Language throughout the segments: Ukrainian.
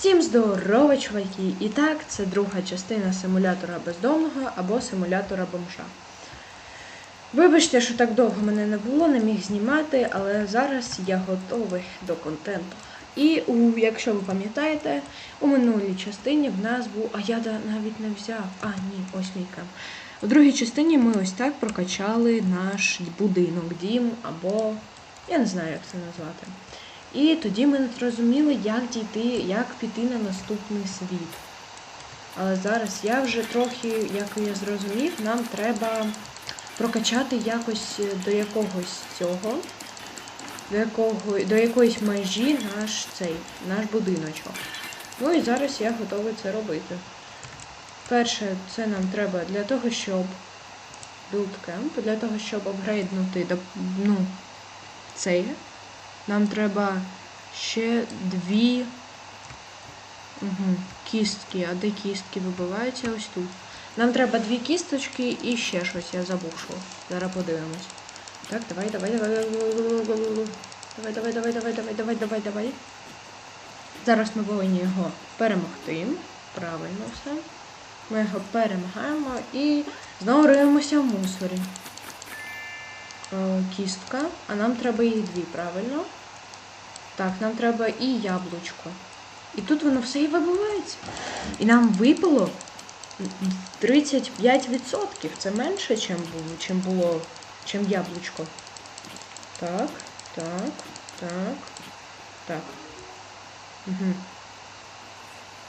Всім здорово, чуваки! І так, це друга частина симулятора бездомного або симулятора бомжа. Вибачте, що так довго мене не було, не міг знімати, але зараз я готовий до контенту. І якщо ви пам'ятаєте, у минулій частині в нас був. А я навіть не взяв. А, ні, ось мій кам. У другій частині ми ось так прокачали наш будинок, дім або. Я не знаю, як це назвати. І тоді ми не зрозуміли, як дійти, як піти на наступний світ. Але зараз я вже трохи, як я зрозумів, нам треба прокачати якось до якогось цього, до, якого, до якоїсь межі наш цей, наш будиночок. Ну і зараз я готовий це робити. Перше, це нам треба для того, щоб build для того, щоб апгрейднути ну, цей. Нам треба ще дві угу, кістки. А де кістки вибиваються ось тут. Нам треба дві кісточки і ще щось, я забув що. Зараз подивимось. Так, давай, давай, давай. Давай, давай, давай, давай, давай, давай, давай, давай. Зараз ми повинні його перемогти. Правильно все. Ми його перемагаємо і знову риємося в мусорі. Е, Кістка, а нам треба їх дві, правильно? Так, нам треба і яблучко. І тут воно все і вибивається. І нам випало 35%. Це менше, чим було, чим було, чим яблучко. Так, так, так, так. Угу.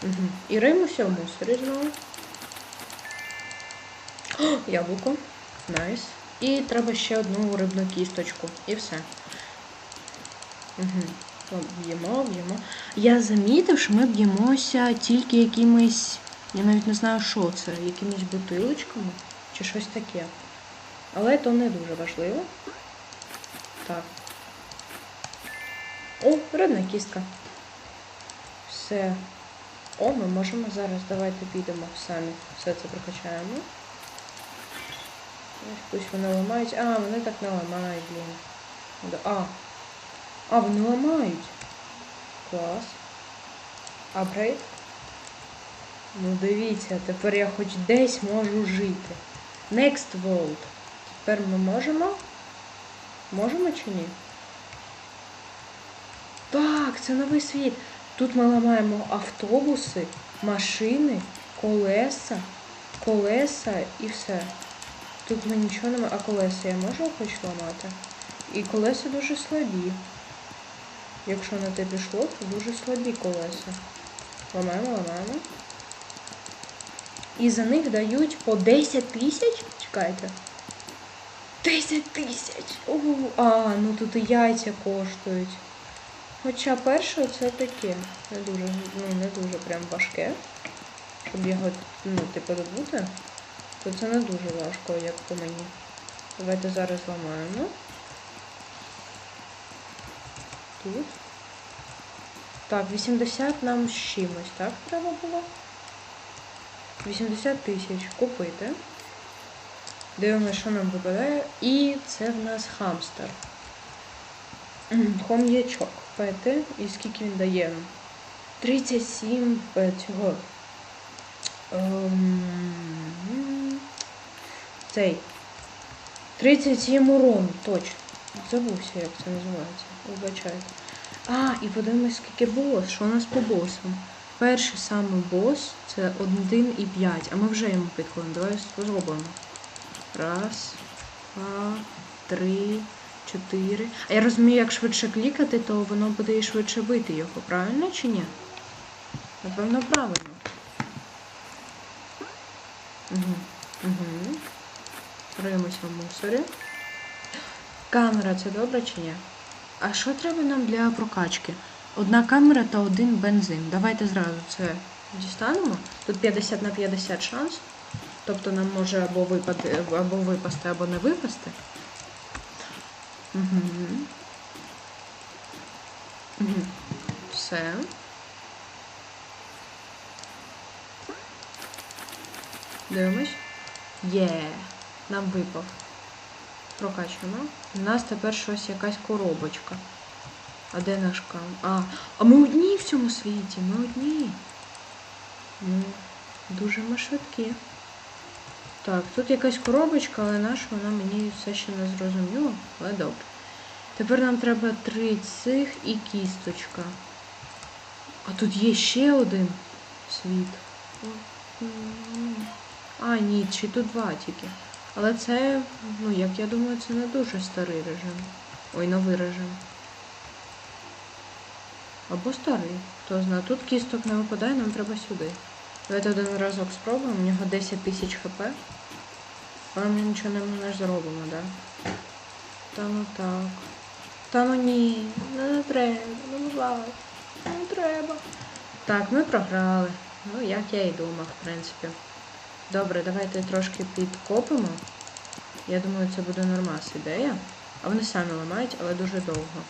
Угу. І римося в мусорі знову. О, яблуко. Найс. І треба ще одну рибну кісточку. І все. Угу. Б'ємо, б'ємо. Я замітив, що ми б'ємося тільки якимись. Я навіть не знаю, що це, якимись бутилочками чи щось таке. Але то не дуже важливо. Так. О, рибна кістка. Все. О, ми можемо зараз. Давайте підемо самі. Все це прокачаємо. Пусть вони ламають. А, вони так не ламають, блін. А. А, вони ламають. Клас. Апгрейд. Ну дивіться, тепер я хоч десь можу жити. Next World. Тепер ми можемо? Можемо чи ні? Так, це новий світ. Тут ми ламаємо автобуси, машини, колеса, колеса і все. Тут ми нічого не ма- А колеса я можу хоч ламати? І колеса дуже слабі. Якщо на те пішло, то дуже слабі колеса. Ламаємо, ламаємо. І за них дають по 10 тисяч. Чекайте. 10 тисяч! А, ну тут і яйця коштують. Хоча перше це таке. Не дуже, ну не дуже прям важке. Щоб його, ну, типу, добути, то це не дуже важко, як по мені. Давайте зараз ламаємо. Тут. Так, 80 нам з чимось, так, треба було? 80 тисяч купити. Дивимося, що нам випадає. І це в нас хамстер. Хом'ячок. Пети. І скільки він дає? 37 е, цього. Ем, Цей. 37 урону, точно. Забувся, як це називається. Вибачайте. А, і подивимось, скільки бос. Що у нас по босам? Перший самий бос це 1 і 5, а ми вже йому підходимо. Давай спробуємо. Раз, два, три, чотири. А я розумію, як швидше клікати, то воно буде і швидше бити його, правильно чи ні? Напевно, правильно. Угу. Угу. Риємося в мусорі. Камера це добре чи ні? А що треба нам для прокачки? Одна камера та один бензин. Давайте зразу це дістанемо. Тут 50 на 50 шанс. Тобто нам може або випади, або випасти, або не випасти. Угу. Угу. Все. Дивимось. Є. Нам випав. Прокачуємо. У нас тепер щось якась коробочка. А де наш кам? А, а ми одні в цьому світі, ми одні. Ну, дуже ми швидкі. Так, тут якась коробочка, але наша вона мені все ще не зрозуміла, але добре. Тепер нам треба три цих і кісточка. А тут є ще один світ. А, ні, чи тут два тільки. Але це, ну, як я думаю, це не дуже старий режим. Ой, новий режим. Або старий. Хто знає. Тут кісток не випадає, нам треба сюди. Давайте один разок спробуємо. У нього 10 тисяч хп. Але ми нічого не, не зробимо, да? Та ну так. Та ну ні, не треба, ну будь не треба. Так, ми програли. Ну, як я і думав, в принципі. Добре, давайте трошки підкопимо. Я думаю, це буде нормас ідея. А вони самі ламають, але дуже довго.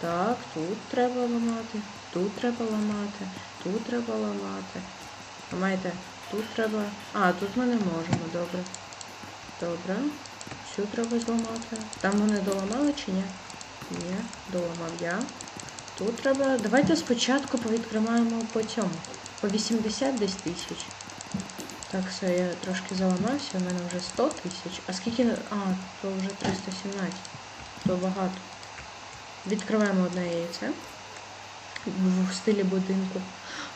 Так, тут треба ламати, тут треба ламати, тут треба ламати. Ламайте, тут треба. А, тут ми не можемо, добре. Добре. Цю треба зламати. Там вони доламали чи ні? Ні, доламав я. Тут треба. Давайте спочатку повідкриваємо по цьому. По 80 десь тисяч. Так, все, я трошки заламався, у мене вже 100 тисяч. А скільки. А, то вже 317. То багато. Відкриваємо одне яйце. В стилі будинку.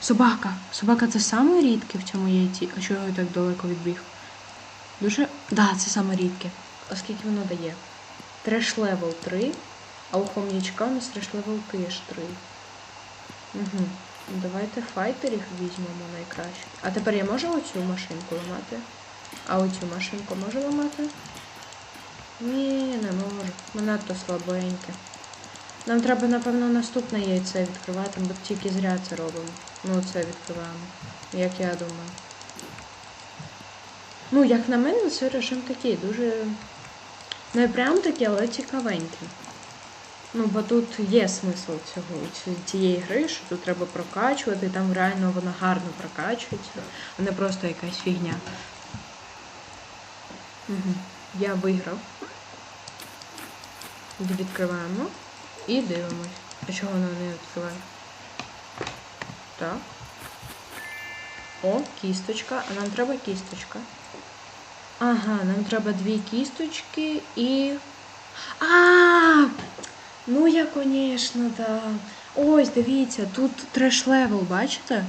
Собака! Собака це саме рідке в цьому яйці. А чого я так далеко відбіг? Дуже. Да, це саме рідке. А скільки воно дає? Треш левел 3, а у хом'ячка у нас треш левел теж 3. Угу. Давайте файтерів візьмемо найкраще. А тепер я можу оцю машинку ламати? А оцю машинку можу ламати? Ні, не можу. Ми надто слабеньке. Нам треба, напевно, наступне яйце відкривати, бо тільки зря це робимо. Ну, це відкриваємо. Як я думаю. Ну, як на мене, це режим такий, дуже. Не прям такий, але цікавенький. Ну, бо тут є смисл цього цієї гри, що тут треба прокачувати, там реально вона гарно прокачується, а не просто якась фігня. Угу. Я виграв. Відкриваємо і дивимось. А чого вона не відкриває? Так. О, кісточка. А нам треба кісточка. Ага, нам треба дві кісточки і. А! Ну я, звісно, да. Ось, дивіться, тут треш левел, бачите?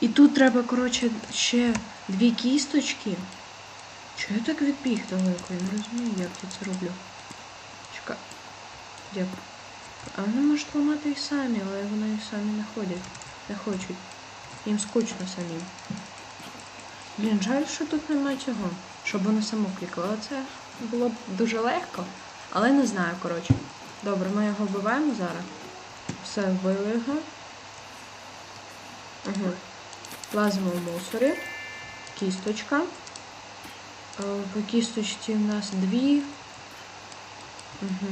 І тут треба, коротше, ще дві кісточки. Чого я так відбіг далеко? Я не розумію, як я це роблю. Чекай. Дякую. А вони можуть ламати і самі, але вони і самі не ходять. Не хочуть. Їм скучно самим. Блін, жаль, що тут немає цього. Щоб воно само клікало. Це було б дуже легко, але не знаю, коротше. Добре, ми його вбиваємо зараз. Все, вбили його. Угу. Лазимо в мусорі. Кісточка. Е, По кісточці в нас дві. Угу.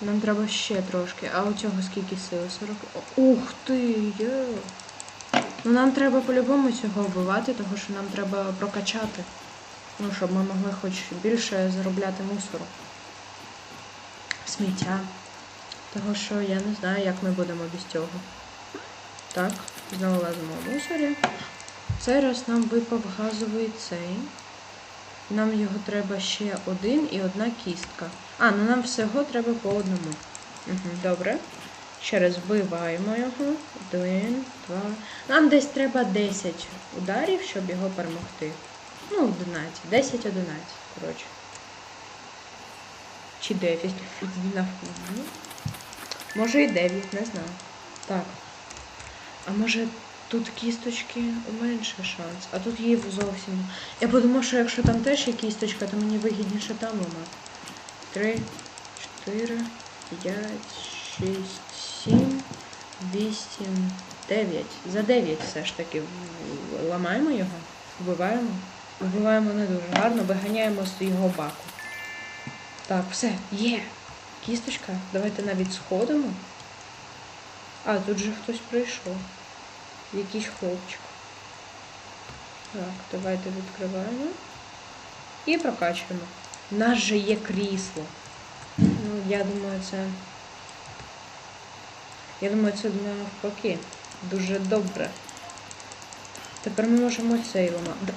Нам треба ще трошки. А у цього скільки сили? 40. О, Ух ти! Є. Ну нам треба по-любому цього вбивати, тому що нам треба прокачати. Ну, щоб ми могли хоч більше заробляти мусору. Сміття. Того що я не знаю, як ми будемо без цього. Так, знову лазимо в мусорі. Цей раз нам випав газовий цей. Нам його треба ще один і одна кістка. А, ну нам всього треба по одному. Угу, добре. Ще раз вбиваємо його. Один, два. Нам десь треба 10 ударів, щоб його перемогти. Ну, 11. 10-11, коротше. Чи 9. На- ну, Може і 9, не знаю. Так. А може тут кісточки менше шанс, а тут її зовсім. Я подумав, що якщо там теж є кісточка, то мені вигідніше там ламати. Три, чотири, п'ять, шість, сім, вісім, дев'ять. За дев'ять все ж таки ламаємо його, вбиваємо. Вбиваємо не дуже гарно, виганяємо з його баку. Так, все, є. Кісточка, давайте навіть сходимо. А, тут же хтось прийшов. Якийсь хлопчик. Так, давайте відкриваємо. І прокачуємо. У нас же є крісло. Ну, я думаю, це Я думаю, це навпаки. Дуже добре. Тепер ми можемо цей ламати.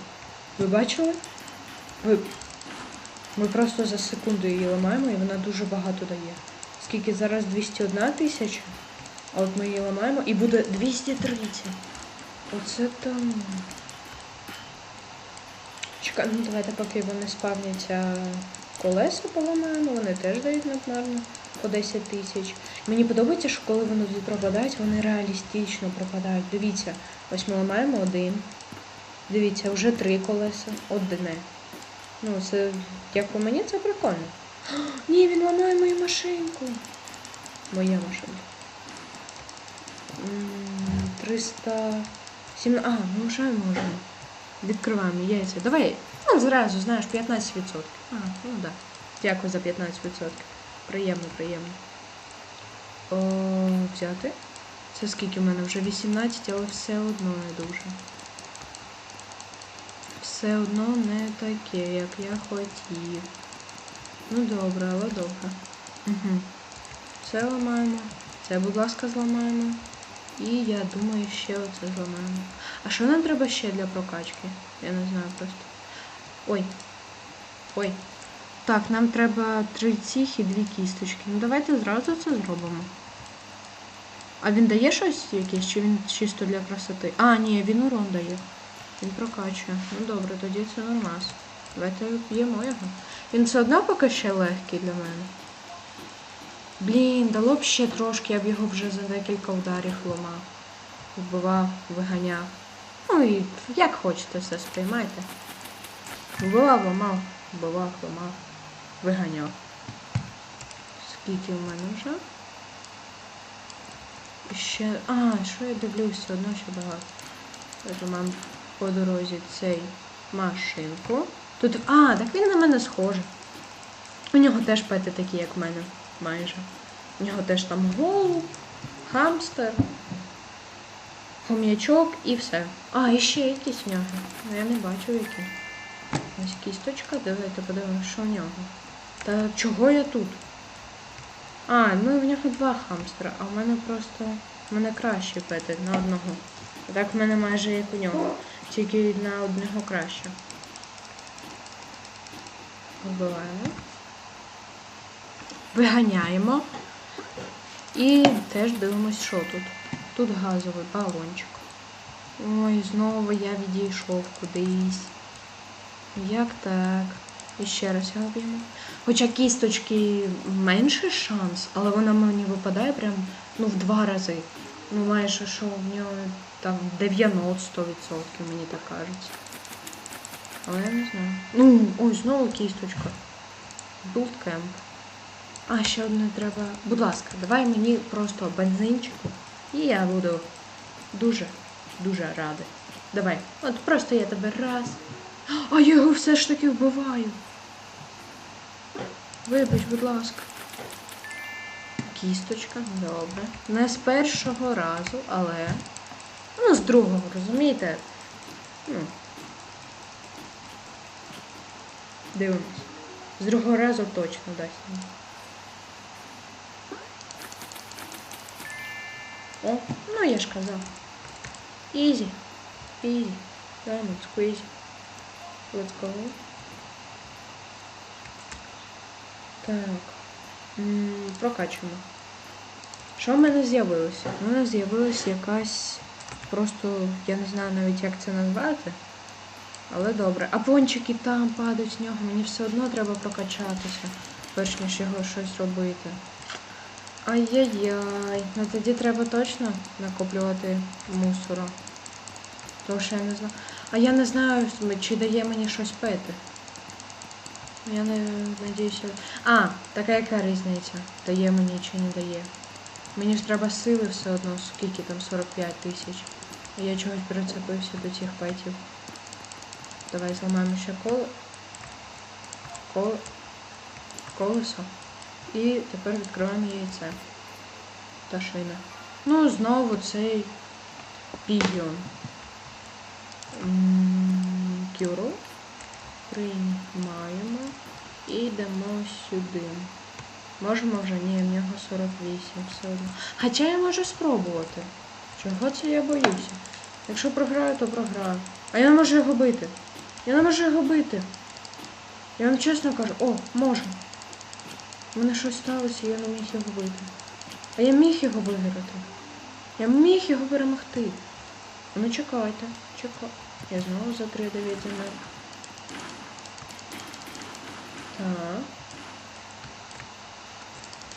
Ви бачили? Ви... Ми просто за секунду її ламаємо і вона дуже багато дає. Скільки зараз 201 тисяча, а от ми її ламаємо і буде 230. Оце там. Чекай, ну давайте поки вони спавняться колеса поламаємо, вони теж дають надмарно по 10 тисяч. Мені подобається, що коли вони тут пропадають, вони реалістично пропадають. Дивіться, ось ми ламаємо один. Дивіться, вже три колеса, одне. Ну, це, як по мені, це прикольно. Ні, він ламає мою машинку. Моя машинка. М, 307. А, ми вже можемо. Відкриваємо яйця. Давай, ну зразу, знаєш, 15%. А, ну так. Да. Дякую за 15%. Приємно, приємно. О, взяти. Це скільки в мене? Вже 18, але все одно не дуже. Все одно не таке, як я хотів. Ну добре, але добре. Угу. Це ламаємо. Це, будь ласка, зламаємо. І я думаю, ще оце зламаємо. А що нам треба ще для прокачки? Я не знаю просто. Ой. Ой. Так, нам треба три ціх і дві кісточки. Ну давайте зразу це зробимо. А він дає щось якесь, чи він чисто для красоти? А, ні, він урон дає. Він прокачує. Ну добре, тоді це нормас. Давайте б'ємо його. Він все одно поки ще легкий для мене. Блін, дало б ще трошки, я б його вже за декілька ударів ламав. Вбивав, виганяв. Ну і як хочете все сприймайте. Вбивав, ламав, вбивав, ламав, виганяв. Скільки в мене вже? Ще. А, що я дивлюсь, все одно ще багато. Тобто мам по дорозі цей машинку. Тут. А, так він на мене схожий. У нього теж пети такі, як в мене, майже. У нього теж там голуб, хамстер, хом'ячок і все. А, і ще якісь в нього. Ну, Я не бачу які. Ось кісточка, давайте подивимося, що в нього. Та чого я тут? А, ну в нього два хамстера, а в мене просто. В мене краще пети на одного. Так в мене майже як у нього. Тільки на одного краще. Вбиваємо. Виганяємо. І теж дивимось, що тут. Тут газовий балончик. Ой, знову я відійшов кудись. Як так? І ще раз його б'ємо. Хоча кісточки менший шанс, але вона мені випадає прям ну, в два рази. Ну, майже що в нього там 90-100%, мені так кажеться. Але я не знаю. Ну, ой, знову кісточка. Булткемп. А, ще одне треба. Будь ласка, давай мені просто бензинчику. І я буду дуже, дуже радий. Давай. От просто я тебе раз. А я його все ж таки вбиваю. Вибач, будь ласка. Кісточка, добре. Не з першого разу, але. Ну, з другого, розумієте? Ну. Дивимось. З другого разу точно дасть. О, ну я ж казав. Ізі. Ізі. Diamond squeeze. Let's go. Так. М, Прокачуємо. Що в мене з'явилося? У мене з'явилася якась просто, я не знаю навіть як це назвати. Але добре. А пончики там падають з нього, мені все одно треба прокачатися, перш ніж його щось робити. Ай-яй-яй. Ну тоді треба точно накоплювати мусору. Тому що я не знаю. А я не знаю, чи дає мені щось пити. Я не надіюся. А, така яка різниця? Дає мені чи не дає. Мені ж треба сили все одно, скільки там 45 тисяч. Я чогось прицепився до цих петів. Давай зламаємо ще коло. Коло. Колесо. І тепер відкриваємо яйце. Та шина. Ну, знову цей пігіон. Кюру. Приймаємо. І йдемо сюди. Можемо вже? Ні, в нього 48 все одно. Хоча я можу спробувати. Чого це я боюся? Якщо програю, то програю. А я не можу його бити. Я не можу його бити. Я вам чесно кажу, о, можу. У мене щось сталося, я не міг його бити. А я міг його виграти. Я міг його перемогти. Ну чекайте, чекайте. Я знову за 3 9. Так.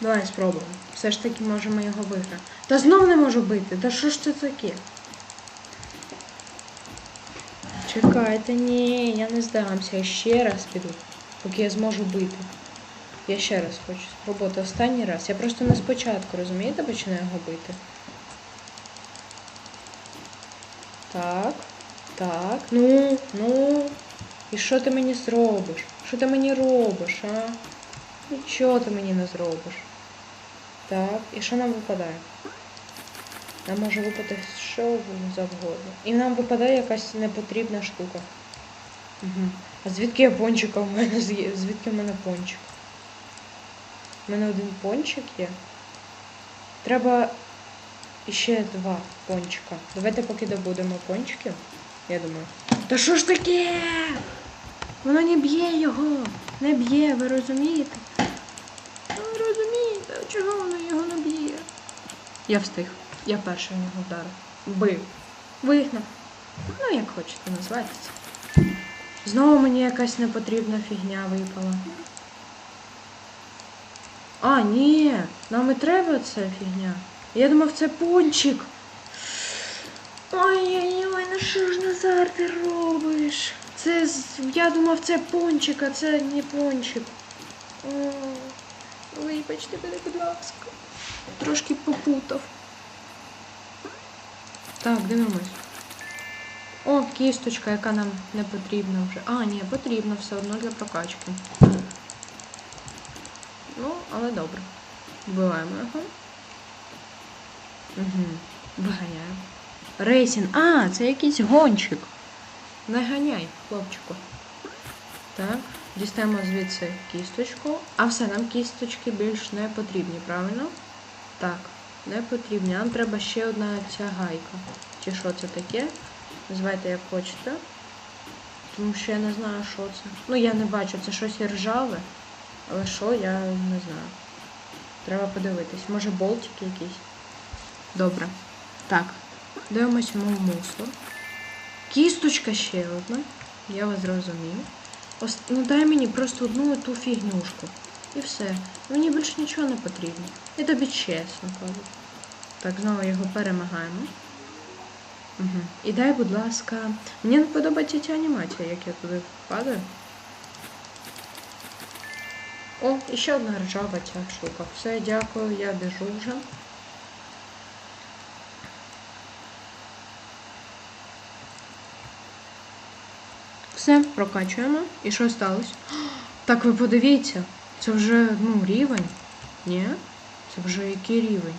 Давай спробуємо. Все ж таки можемо його виграти. Та знов не можу бити. Та що ж це таке? Чекайте, ні, я не здамся. Я ще раз піду, поки я зможу бити. Я ще раз хочу спробувати останній раз. Я просто не спочатку, розумієте, починаю його бити. Так, так, ну, ну. І що ти мені зробиш? Що ти мені робиш, а? Нічого ти мені не зробиш. Так, і що нам випадає? Нам може випадати що завгодно. І нам випадає якась непотрібна штука. Угу. А звідки я пончика в мене з'є- Звідки в мене пончик? У мене один пончик є. Треба іще два пончика. Давайте поки добудемо пончики. Я думаю. Та що ж таке? Воно не б'є його. Не б'є, ви розумієте? Ви розумієте, чого воно? Я встиг. Я перший в нього вдарив. Бив. Вигнав. Ну, як хочете назвати це. Знову мені якась непотрібна фігня випала. А, ні, нам і треба ця фігня. Я думав, це пончик. Ой-ой-ой, ну що ж Назар ти робиш? Це я думав, це пончик, а це не пончик. О, вибачте мене, будь ласка. Трошки попутав. Так, дивимось. О, кісточка, яка нам не потрібна вже. А, ні, потрібна все одно для прокачки. Ну, але добре. Вбиваємо його. Угу. Виганяємо. Рейсін. А, це якийсь гонщик. Не ганяй, хлопчику. Так, дістаємо звідси кісточку. А все, нам кісточки більш не потрібні, правильно? Так, не потрібні. Нам треба ще одна ця гайка. Чи що це таке? Називайте як хочете. Тому що я не знаю, що це. Ну, я не бачу, це щось ржаве. Але що, я не знаю. Треба подивитись. Може болтики якісь? Добре. Так. Дивимось йому в мусор. Кісточка ще одна. Я вас зрозумів. Ну дай мені просто одну ту фігнюшку. І все. Мені більше нічого не потрібно. Я тобі чесно кажу. Так, знову його перемагаємо. Угу. І дай, будь ласка. Мені не подобається ця анімація, як я туди падаю. О, і ще одна ржава ця штука. Все, дякую, я біжу вже. Все, прокачуємо. І що сталося? Так ви подивіться, це вже ну, рівень. Ні? Це вже який рівень?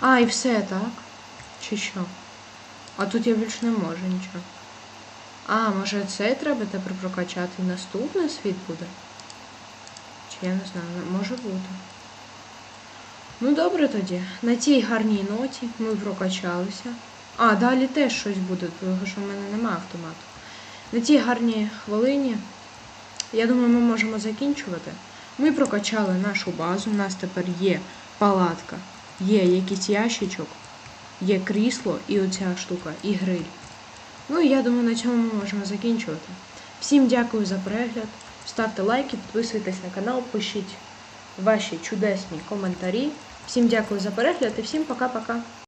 А, і все, так? Чи що? А тут я більше не можу нічого. А, може цей треба тепер прокачати і наступний світ буде? Чи я не знаю, може бути. Ну добре тоді. На цій гарній ноті ми прокачалися. А, далі теж щось буде, тому що в мене немає автомату. На цій гарній хвилині, я думаю, ми можемо закінчувати. Ми прокачали нашу базу, у нас тепер є палатка, є якийсь ящичок, є крісло і оця штука, і гриль. Ну і я думаю, на цьому ми можемо закінчувати. Всім дякую за перегляд. Ставте лайки, підписуйтесь на канал, пишіть ваші чудесні коментарі. Всім дякую за перегляд і всім пока-пока.